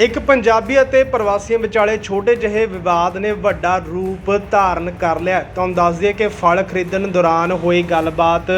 ਇੱਕ ਪੰਜਾਬੀ ਅਤੇ ਪ੍ਰਵਾਸੀਆਂ ਵਿਚਾਲੇ ਛੋਟੇ ਜਿਹੇ ਵਿਵਾਦ ਨੇ ਵੱਡਾ ਰੂਪ ਧਾਰਨ ਕਰ ਲਿਆ ਤੁਹਾਨੂੰ ਦੱਸ ਦਈਏ ਕਿ ਫਲ ਖਰੀਦਣ ਦੌਰਾਨ ਹੋਈ ਗੱਲਬਾਤ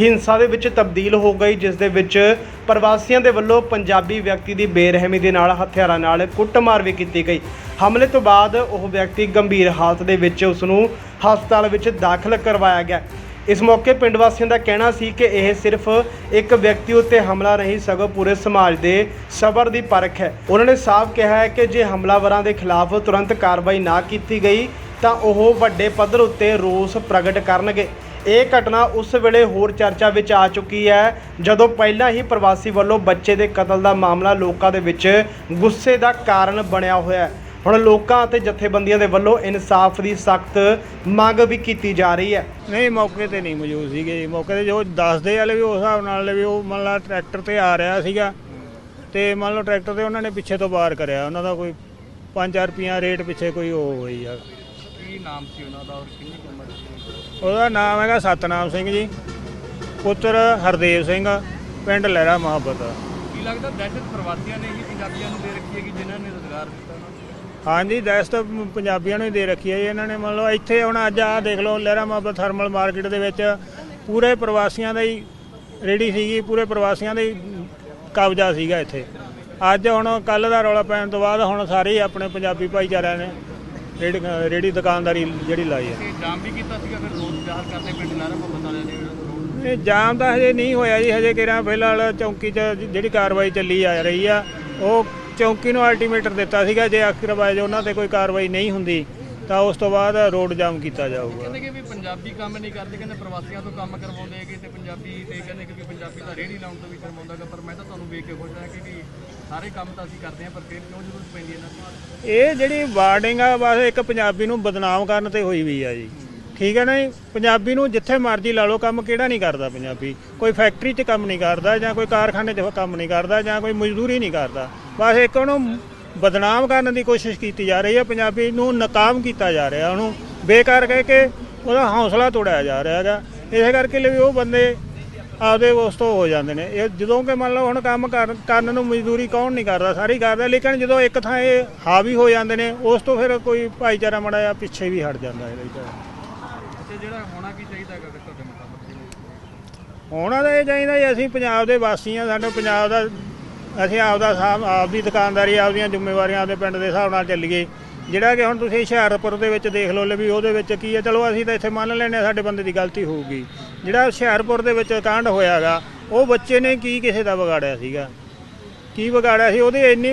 ਹਿੰਸਾ ਦੇ ਵਿੱਚ ਤਬਦੀਲ ਹੋ ਗਈ, ਜਿਸ ਦੇ ਵਿੱਚ ਪ੍ਰਵਾਸੀਆਂ ਦੇ ਵੱਲੋਂ ਪੰਜਾਬੀ ਵਿਅਕਤੀ ਦੀ ਬੇਰਹਿਮੀ ਦੇ ਨਾਲ ਹਥਿਆਰਾਂ ਨਾਲ ਕੁੱਟਮਾਰ ਵੀ ਕੀਤੀ ਗਈ। ਹਮਲੇ ਤੋਂ ਬਾਅਦ ਉਹ ਵਿਅਕਤੀ ਗੰਭੀਰ ਹਾਲਤ ਦੇ ਵਿੱਚ ਉਸ ਨੂੰ ਹਸਪਤਾਲ ਵਿੱਚ ਦਾਖਲ ਕਰਵਾਇਆ ਗਿਆ। ਇਸ ਮੌਕੇ ਪਿੰਡ ਵਾਸੀਆਂ ਦਾ ਕਹਿਣਾ ਸੀ ਕਿ ਇਹ ਸਿਰਫ ਇੱਕ ਵਿਅਕਤੀ ਉੱਤੇ ਹਮਲਾ ਨਹੀਂ, ਸਗੋਂ ਪੂਰੇ ਸਮਾਜ ਦੇ ਸਬਰ ਦੀ ਪਰਖ ਹੈ। ਉਹਨਾਂ ਨੇ ਸਾਫ਼ ਕਿਹਾ ਹੈ ਕਿ ਜੇ ਹਮਲਾਵਰਾਂ ਦੇ ਖਿਲਾਫ ਤੁਰੰਤ ਕਾਰਵਾਈ ਨਾ ਕੀਤੀ ਗਈ, ਤਾਂ ਉਹ ਵੱਡੇ ਪੱਧਰ ਉੱਤੇ ਰੋਸ ਪ੍ਰਗਟ ਕਰਨਗੇ। ਇਹ ਘਟਨਾ ਉਸ ਵੇਲੇ ਹੋਰ ਚਰਚਾ ਵਿੱਚ ਆ ਚੁੱਕੀ ਹੈ, ਜਦੋਂ ਪਹਿਲਾਂ ਹੀ ਪ੍ਰਵਾਸੀ ਵੱਲੋਂ ਬੱਚੇ ਦੇ ਕਤਲ ਦਾ ਮਾਮਲਾ ਲੋਕਾਂ ਦੇ ਵਿੱਚ ਗੁੱਸੇ ਦਾ ਕਾਰਨ ਬਣਿਆ ਹੋਇਆ ਹੈ। ਹੁਣ ਲੋਕਾਂ ਅਤੇ ਜਥੇਬੰਦੀਆਂ ਦੇ ਵੱਲੋਂ ਇਨਸਾਫ ਦੀ ਸਖਤ ਮੰਗ ਵੀ ਕੀਤੀ ਜਾ ਰਹੀ ਹੈ। ਨਹੀਂ ਮੌਕੇ ਤੇ ਨਹੀਂ ਮੌਜੂਦ ਸੀਗੇ ਜੀ। ਮੌਕੇ ਤੇ ਜੋ ਦੱਸਦੇ ਵਾਲੇ ਵੀ ਉਸ ਹਿਸਾਬ ਨਾਲ ਵੀ ਉਹ ਮੰਨ ਲਾ ਟਰੈਕਟਰ ਤੇ ਆ ਰਿਹਾ ਸੀਗਾ ਤੇ ਮੰਨ ਲਓ ਟਰੈਕਟਰ ਤੇ ਉਹਨਾਂ ਨੇ ਪਿੱਛੇ ਤੋਂ ਬਾਹਰ ਕਰਿਆ। ਉਹਨਾਂ ਦਾ ਕੋਈ 5-4 ਰੁਪਈਆ ਰੇਟ ਪਿੱਛੇ ਕੋਈ ਉਹ ਹੋਈ ਆ। ਕੀ ਨਾਮ ਸੀ ਉਹਨਾਂ ਦਾ ਔਰ ਕਿੰਨੀ ਕੁ ਉਮਰ ਸੀ? ਉਹਦਾ ਨਾਮ ਹੈਗਾ ਸਤਨਾਮ ਸਿੰਘ ਜੀ। ਪੁੱਤਰ ਹਰਦੇਵ ਸਿੰਘ ਪਿੰਡ ਲਹਿਰਾ ਮੁਹੱਬਤ। ਕੀ ਲੱਗਦਾ ਦਹਿਸ਼ਤ ਪ੍ਰਵਾਸੀਆਂ ਨੇ ਹੀ ਪੰਜਾਬੀਆਂ ਨੂੰ ਦੇ ਰੱਖੀ ਹੈ ਕਿ ਜਿਨ੍ਹਾਂ ਨੇ ਰੋਜ਼ਗਾਰ ਦਿੱਤਾ? ਹਾਂਜੀ ਦਹਿਸ਼ਤ ਪੰਜਾਬੀਆਂ ਨੂੰ ਹੀ ਦੇ ਰੱਖੀ ਹੈ ਜੀ ਇਹਨਾਂ ਨੇ। ਮੰਨ ਲਓ ਇੱਥੇ ਹੁਣ ਅੱਜ ਆਹ ਦੇਖ ਲਓ ਲਹਿਰਾ ਮੁਹੱਬਤ ਥਰਮਲ ਮਾਰਕੀਟ ਦੇ ਵਿੱਚ ਪੂਰੇ ਪ੍ਰਵਾਸੀਆਂ ਦਾ ਹੀ ਰੇੜੀ ਸੀਗੀ ਪੂਰੇ ਪ੍ਰਵਾਸੀਆਂ ਦਾ ਹੀ ਕਬਜ਼ਾ ਸੀਗਾ ਇੱਥੇ। ਅੱਜ ਹੁਣ ਕੱਲ ਦਾ ਰੌਲਾ ਪੈਣ ਤੋਂ ਬਾਅਦ ਹੁਣ ਸਾਰੇ ਹੀ ਆਪਣੇ ਪੰਜਾਬੀ ਭਾਈਚਾਰਿਆਂ ਨੇ ਰੇੜੀ ਰੇੜੀ ਦੁਕਾਨਦਾਰੀ ਜਿਹੜੀ ਲਾਈ ਹੈ। ਜਾਮ ਵੀ ਕੀਤਾ ਸੀਗਾ ਫਿਰ ਰੋਜ਼ ਜ਼ਾਹਰ ਕਰਦੇ ਪਿੰਡ ਲਾਰਾ ਮੁਹੱਬਤ ਵਾਲਿਆਂ ਨੇ ਇਹ ਜਾਮ ਤਾਂ ਹਜੇ ਨਹੀਂ ਹੋਇਆ ਜੀ ਹਜੇ ਕਿਹੜਾ ਫਿਲਹਾਲ ਚੌਂਕੀ 'ਚ ਜਿਹੜੀ ਕਾਰਵਾਈ ਚੱਲੀ ਆ ਰਹੀ ਆ ਉਹ ਚੌਂਕੀ ਨੂੰ ਅਲਟੀਮੇਟਰ ਦਿੱਤਾ ਸੀਗਾ ਜੇ ਬਾਅਦ ਉਹਨਾਂ ਤੇ ਕੋਈ ਕਾਰਵਾਈ ਨਹੀਂ ਹੁੰਦੀ ਤਾਂ ਉਸ ਤੋਂ ਬਾਅਦ ਰੋਡ ਜਾਮ ਕੀਤਾ ਜਾਊਗਾ। ਕਹਿੰਦੇ ਕਿ ਵੀ ਪੰਜਾਬੀ ਕੰਮ ਨਹੀਂ ਕਰਦੇ ਕਹਿੰਦੇ ਪ੍ਰਵਾਸੀਆਂ ਤੋਂ ਕੰਮ ਕਰਵਾਉਂਦੇ ਹੈਗੇ ਤੇ ਪੰਜਾਬੀ ਤੇ ਕਹਿੰਦੇ ਕਿ ਵੀ ਪੰਜਾਬੀ ਤਾਂ ਰੇਹੜੀ ਲਾਉਣ ਤੋਂ ਵੀ ਸ਼ਰਮਾਉਂਦਾ ਗਾ ਪਰ ਮੈਂ ਤਾਂ ਤੁਹਾਨੂੰ ਵੇਖ ਕੇ ਖੁਸ਼ ਹਾਂ ਕਿ ਵੀ ਸਾਰੇ ਕੰਮ ਤਾਂ ਅਸੀਂ ਕਰਦੇ ਹਾਂ ਪਰ ਫਿਰ ਕਿਉਂ ਜ਼ਰੂਰਤ ਪੈਂਦੀ ਹੈ ਇਹਨਾਂ ਦੀ? ਇਹ ਜਿਹੜੀ ਵਾਰਡਿੰਗ ਆ ਬਸ ਇੱਕ ਪੰਜਾਬੀ ਨੂੰ ਬਦਨਾਮ ਕਰਨ ਤੇ ਹੋਈ ਵੀ ਆ ਜੀ। ਠੀਕ ਹੈ ਨਾ ਜੀ? ਪੰਜਾਬੀ ਨੂੰ ਜਿੱਥੇ ਮਰਜ਼ੀ ਲਾ ਲਓ ਕੰਮ ਕਿਹੜਾ ਨਹੀਂ ਕਰਦਾ ਪੰਜਾਬੀ। ਕੋਈ ਫੈਕਟਰੀ 'ਚ ਕੰਮ ਨਹੀਂ ਕਰਦਾ ਜਾਂ ਕੋਈ ਕਾਰਖਾਨੇ 'ਚ ਕੰਮ ਨਹੀਂ ਕਰਦਾ ਜਾਂ ਕੋਈ ਮਜ਼ਦੂਰੀ ਨਹੀਂ ਕਰਦਾ। ਬਸ ਇੱਕ ਉਹਨੂੰ ਬਦਨਾਮ ਕਰਨ ਦੀ ਕੋਸ਼ਿਸ਼ ਕੀਤੀ ਜਾ ਰਹੀ ਹੈ ਪੰਜਾਬੀ ਨੂੰ ਨਾਕਾਮ ਕੀਤਾ ਜਾ ਰਿਹਾ ਉਹਨੂੰ ਬੇਕਾਰ ਕਹਿ ਕੇ ਉਹਦਾ ਹੌਸਲਾ ਤੋੜਿਆ ਜਾ ਰਿਹਾ ਹੈਗਾ। ਇਸੇ ਕਰਕੇ ਲਈ ਉਹ ਬੰਦੇ ਆਪਦੇ ਉਸ ਤੋਂ ਹੋ ਜਾਂਦੇ ਨੇ। ਇਹ ਜਦੋਂ ਕਿ ਮੰਨ ਲਓ ਹੁਣ ਕੰਮ ਕਰ- ਕਰਨ ਨੂੰ ਮਜ਼ਦੂਰੀ ਕੌਣ ਨਹੀਂ ਕਰਦਾ ਸਾਰੀ ਕਰਦਾ ਲੇਕਿਨ ਜਦੋਂ ਇੱਕ ਥਾਂ ਇਹ ਹਾਵੀ ਹੋ ਜਾਂਦੇ ਨੇ ਉਸ ਤੋਂ ਫਿਰ ਕੋਈ ਭਾਈਚਾਰਾ ਮੜਾ ਜਾਂ ਪਿੱਛੇ ਵੀ ਹਟ ਜਾਂਦਾ ਇਹਦੇ ਵਿੱਚ। ਜਿਹੜਾ ਹੋਣਾ ਕੀ ਚਾਹੀਦਾ ਹੈਗਾ ਤੁਹਾਡੇ ਮੁਤਾਬਕ? ਹੋਣਾ ਤਾਂ ਇਹ ਚਾਹੀਦਾ ਜੀ ਅਸੀਂ ਪੰਜਾਬ ਦੇ ਵਾਸੀ ਆ ਸਾਡੇ ਪੰਜਾਬ ਦਾ ਅਸੀਂ ਆਪਦਾ ਸਾਮ ਆਪਦੀ ਦੁਕਾਨਦਾਰੀ, ਆਪਦੀਆਂ ਜ਼ਿੰਮੇਵਾਰੀਆਂ ਆਪਦੇ ਪਿੰਡ ਦੇ ਹਿਸਾਬ ਨਾਲ ਚੱਲੀਏ। ਜਿਹੜਾ ਕਿ ਹੁਣ ਤੁਸੀਂ ਹੁਸ਼ਿਆਰਪੁਰ ਦੇ ਵਿੱਚ ਦੇਖ ਲਓ ਲੈ ਵੀ ਉਹਦੇ ਵਿੱਚ ਕੀ ਹੈ, ਚਲੋ ਅਸੀਂ ਤਾਂ ਇੱਥੇ ਮੰਨ ਲੈਂਦੇ ਹਾਂ ਸਾਡੇ ਬੰਦੇ ਦੀ ਗਲਤੀ ਹੋਊਗੀ। ਜਿਹੜਾ ਹੁਸ਼ਿਆਰਪੁਰ ਦੇ ਵਿੱਚ ਕਾਂਡ ਹੋਇਆਗਾ ਉਹ ਬੱਚੇ ਨੇ ਕੀ ਕਿਸੇ ਦਾ ਵਿਗਾੜਿਆ ਸੀਗਾ? ਕੀ ਵਿਗਾੜਿਆ ਸੀ? ਉਹਦੀ ਇੰਨੀ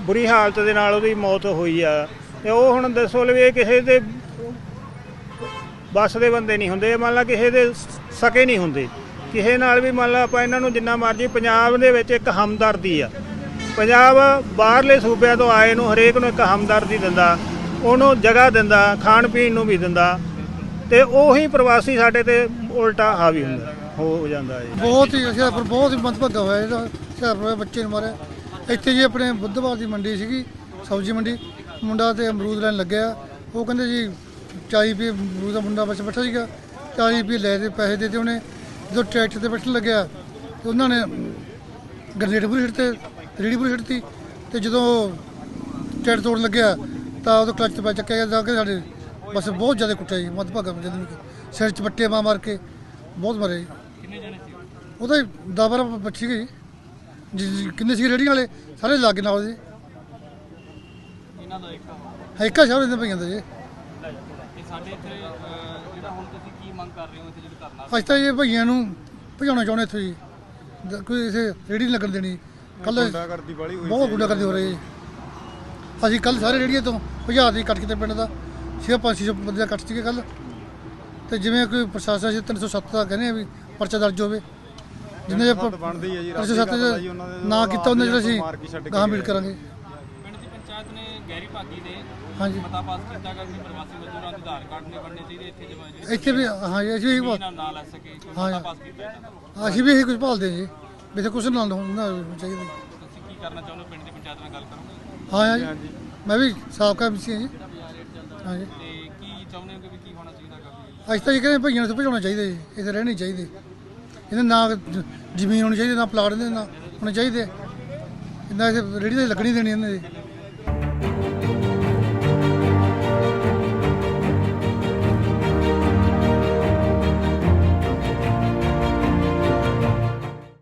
ਬੁਰੀ ਹਾਲਤ ਦੇ ਨਾਲ ਉਹਦੀ ਮੌਤ ਹੋਈ ਆ। ਤੇ ਉਹ ਹੁਣ ਦੱਸੋ ਲੈ ਵੀ ਇਹ ਕਿਸੇ ਦੇ ਬੱਸ ਦੇ ਬੰਦੇ ਨਹੀਂ ਹੁੰਦੇ, ਮੰਨ ਲਾ ਕਿਸੇ ਦੇ ਸਕੇ ਨਹੀਂ ਹੁੰਦੇ। ਕਿਸੇ ਨਾਲ ਵੀ ਮੰਨ ਲਾ ਆਪਾਂ ਇਹਨਾਂ ਨੂੰ ਜਿੰਨਾ ਮਰਜ਼ੀ, ਪੰਜਾਬ ਦੇ ਵਿੱਚ ਇੱਕ ਹਮਦਰਦੀ ਆ। ਪੰਜਾਬ ਬਾਹਰਲੇ ਸੂਬਿਆਂ ਤੋਂ ਆਏ ਨੂੰ ਹਰੇਕ ਨੂੰ ਇੱਕ ਹਮਦਰਦੀ ਦਿੰਦਾ, ਉਹਨੂੰ ਜਗ੍ਹਾ ਦਿੰਦਾ, ਖਾਣ ਪੀਣ ਨੂੰ ਵੀ ਦਿੰਦਾ। ਤੇ ਉਹੀ ਪ੍ਰਵਾਸੀ ਸਾਡੇ ਤੇ ਉਲਟਾ ਹਾਵੀ ਹੁੰਦਾ, ਹੋ ਜਾਂਦਾ ਹੈ ਬਹੁਤ ਹੀ ਹੁਸ਼ਿਆਰਪੁਰ ਬਹੁਤ ਹੀ ਮੰਦਭਾਗਾ ਹੋਇਆ ਇਹਦਾ ਹੁਸ਼ਿਆਰਪੁਰ ਬੱਚੇ ਨੂੰ ਮਾਰਿਆ। ਇੱਥੇ ਜੀ ਆਪਣੇ ਬੁੱਧਵਾਰ ਦੀ ਮੰਡੀ ਸੀਗੀ, ਸਬਜ਼ੀ ਮੰਡੀ। ਮੁੰਡਾ ਤੇ ਅਮਰੂਦ ਲੈਣ ਲੱਗਿਆ। ਉਹ ਕਹਿੰਦੇ ਜੀ 40 ਰੁਪਏ ਅਮਰੂਦ ਦਾ ਮੁੰਡਾ ਬਸ ਬੈਠਾ ਸੀਗਾ। 40 ਰੁਪਏ ਲੈ ਦੇ ਪੈਸੇ ਦੇ ਤੇ ਉਹਨੇ ਜਦੋਂ ਟਰੈਕਟਰ ਤੇ ਬੈਠਣ ਲੱਗਿਆ ਤੇ ਉਹਨਾਂ ਨੇ ਗਰਨੇਡ ਪੂਰੀ ਛੱਡਤੇ ਰੇੜੀ ਪੂਰੀ ਛੱਡਤੀ ਤੇ ਜਦੋਂ ਟਰੈਕਟਰ ਤੋੜਨ ਲੱਗਿਆ ਤਾਂ ਉਹਦਾ ਕਲਚ ਤੇ ਪੈ ਚੱਕਿਆ ਗਿਆ ਜਾ ਕੇ ਸਾਡੇ ਬਸ ਬਹੁਤ ਜ਼ਿਆਦਾ ਕੁੱਟਿਆ ਜੀ ਮੰਦਭਾਗਾ ਬੰਦੇ ਨੂੰ ਸਿਰ ਚ ਪੱਟੇ ਮਾਰ ਮਾਰ ਕੇ ਬਹੁਤ ਮਾਰੇ ਜੀ। ਕਿੰਨੇ ਜਣੇ ਸੀ? ਉਹਦਾ ਹੀ ਦਸ ਬਾਰਾਂ ਬੱਚੀ ਗਈ ਜੀ। ਜੀ, ਕਿੰਨੇ ਸੀ ਰੇੜੀਆਂ ਵਾਲੇ? ਸਾਰੇ ਲੱਗ ਨਾਲ ਉਹਦੇ ਇਹਨਾਂ ਦਾ ਇੱਕ ਹੈਕਾ ਸ਼ਹਿਰ ਦੇ ਪਈਆਂ ਦਾ ਜੀ। ਸਾਡੇ ਇੱਥੇ ਜਿਹੜਾ ਹੁਣ ਤੁਸੀਂ ਕੀ ਮੰਗ ਕਰ ਰਹੇ ਹੋ ਇੱਥੇ ਜਿਹੜੇ ਧਰਨਾ ਅੱਜ ਤਾਂ ਇਹ ਭਈਆਂ ਨੂੰ ਭਜਾਉਣਾ ਚਾਹੁੰਦੇ ਇੱਥੋਂ ਜੀ। ਦ- ਕੋਈ ਇਸੇ ਰੇੜੀ ਨਹੀਂ ਲੱਗਣ ਦੇਣੀ। ਕੱਲ ਬਹੁਤ ਗੁੰਡਾਗਰਦੀ ਹੋ ਰਹੀ ਹੈ ਅਸੀਂ ਕੱਲ ਸਾਰੇ ਰੇੜੀਆਂ ਤੋਂ ਭਜਾ ਦੀ ਕੱਟ ਕਿਤੇ ਪਿੰਡ ਦਾ। ਛੇ ਪੰਜ ਛੇ ਬੰਦੇ ਦਾ ਕੱਟ ਸੀਗੇ ਕੱਲ ਤੇ ਜਿਵੇਂ ਕੋਈ ਪ੍ਰਸ਼ਾਸਨ ਸੀ 307 ਦਾ ਕਹਿੰਦੇ ਆ ਵੀ ਪਰਚਾ ਦਰਜ ਹੋਵੇ। ਜਿੰਨੇ ਜੇ ਬਣਦੀ ਹੈ ਜੀ, ਰਾਤੀ 307 ਗੱਲ ਆ ਜੀ, ਉਹਨਾਂ ਦੇ- ਨਾ ਕੀਤਾ ਉਹਨੇ ਜਿਹੜਾ ਅਸੀਂ ਕੇ ਗਾਂ। ਮੀਟ ਕਰਾਂਗੇ। ਗਹਿਰੀ ਭਾਗੀ ਨੇ ਹਾਂਜੀ। ਮਤਾ ਪਾਸ ਕੀਤਾ ਕਿ ਪ੍ਰਵਾਸੀ ਮਜ਼ਦੂਰਾਂ ਦੇ ਆਧਾਰ ਕਾਰਡ ਨਹੀਂ ਬਣਨੇ ਚਾਹੀਦੇ ਇੱਥੇ ਜਿਹੜੇ ਇੱਥੇ ਵੀ ਹਾਂ ਜੀ, ਅਸੀਂ ਵੀ ਇਹੀ ਭਾਲ- ਨਾਲ ਨਾ ਲੈ ਸਕੇ ਕੋਈ ਹਾਂ ਮਤਾ ਜੀ। ਪਾਸ ਕੀਤਾ ਇਹਨਾਂ ਦਾ। ਅਸੀਂ ਵੀ ਇਹੀ ਕੁਝ ਭਾਲਦੇ ਹਾਂ ਜੀ। ਵੀ ਕੁਛ ਨਾਲ ਹੋਣਾ ਚਾਹੀਦਾ। ਤੁਸੀਂ ਕੀ ਕਰਨਾ ਚਾਹੁੰਦੇ ਹੋ? ਪਿੰਡ ਦੀ ਪੰਚਾਇਤ ਨਾਲ ਗੱਲ ਕਰੋਗੇ? ਹਾਂ ਜੀ। ਮੈਂ ਵੀ ਸਾਬਕਾ ਐਮਸੀ ਹਾਂ ਜੀ। ਹਾਂ ਜੀ। ਤੇ ਕੀ ਚਾਹੁੰਦੇ ਹੋ ਕਿ ਵੀ ਕੀ ਹੋਣਾ ਚਾਹੀਦਾ ਹੈਗਾ ਅੱਜ ਤਾਂ ਇਹ ਕਹਿੰਦੇ ਭਈਆਂ ਨੂੰ ਭਜਾਉਣਾ ਚਾਹੀਦਾ ਜੀ। ਇੱਥੇ ਰਹਿਣੇ ਚਾਹੀਦੇ। ਇਹਦੇ ਨਾ ਜ- ਜ਼ਮੀਨ ਹੋਣੀ ਚਾਹੀਦੀ ਨਾ ਪਲਾਟ ਦੇ ਨਾ ਹੋਣੇ ਚਾਹੀਦੇ। ਇੰਨਾ ਰੇੜੀ ਤੇ ਲੱਗਣੀ ਦੇਣੀ ਇਹਨਾਂ ਦੀ।